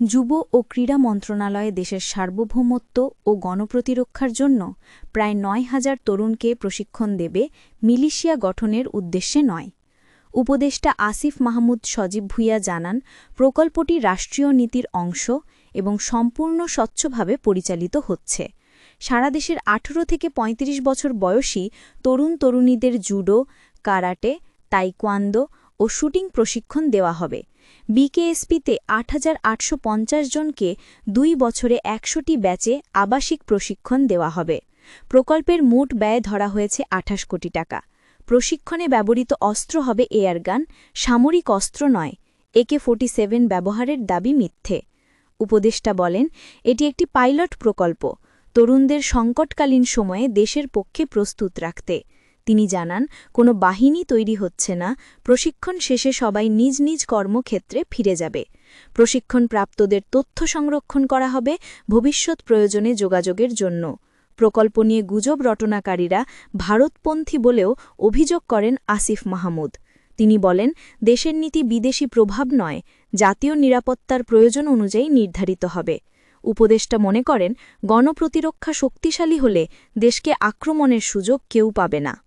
যুব ও ক্রীড়া মন্ত্রণালয়ে দেশের সার্বভৌমত্ব ও গণপ্রতিরক্ষার জন্য প্রায় নয় হাজার তরুণকে প্রশিক্ষণ দেবে মিলিশিয়া গঠনের উদ্দেশ্যে নয়। উপদেষ্টা আসিফ মাহমুদ সজীব ভুইয়া জানান, প্রকল্পটি রাষ্ট্রীয় নীতির অংশ এবং সম্পূর্ণ স্বচ্ছভাবে পরিচালিত হচ্ছে। সারা দেশের ১৮ থেকে ৩৫ বছর বয়সী তরুণ তরুণীদের জুডো, কারাটে, তাইকোয়ান্দো ও শুটিং প্রশিক্ষণ দেওয়া হবে। বিকেএসপিতে আট হাজার আটশো পঞ্চাশ জনকে দুই বছরে একশোটি ব্যাচে আবাসিক প্রশিক্ষণ দেওয়া হবে। প্রকল্পের মোট ব্যয় ধরা হয়েছে আঠাশ কোটি টাকা। প্রশিক্ষণে ব্যবহৃত অস্ত্র হবে এয়ারগান সামরিক অস্ত্র নয়, একে ফোর্টি ব্যবহারের দাবি মিথ্যে। উপদেষ্টা বলেন, এটি একটি পাইলট প্রকল্প। তরুণদের সংকটকালীন সময়ে দেশের পক্ষে প্রস্তুত রাখতে। তিনি জানান, কোনো বাহিনী তৈরি হচ্ছে না, প্রশিক্ষণ শেষে সবাই নিজ নিজ কর্মক্ষেত্রে ফিরে যাবে। প্রশিক্ষণপ্রাপ্তদের তথ্য সংরক্ষণ করা হবে ভবিষ্যৎ প্রয়োজনে যোগাযোগের জন্য। প্রকল্প নিয়ে গুজব রটনাকারীরা ভারতপন্থী বলেও অভিযোগ করেন আসিফ মাহমুদ। তিনি বলেন, দেশের নীতি বিদেশি প্রভাব নয়, জাতীয় নিরাপত্তার প্রয়োজন অনুযায়ী নির্ধারিত হবে। উপদেষ্টা মনে করেন, গণপ্রতিরক্ষা শক্তিশালী হলে দেশকে আক্রমণের সুযোগ কেউ পাবে না।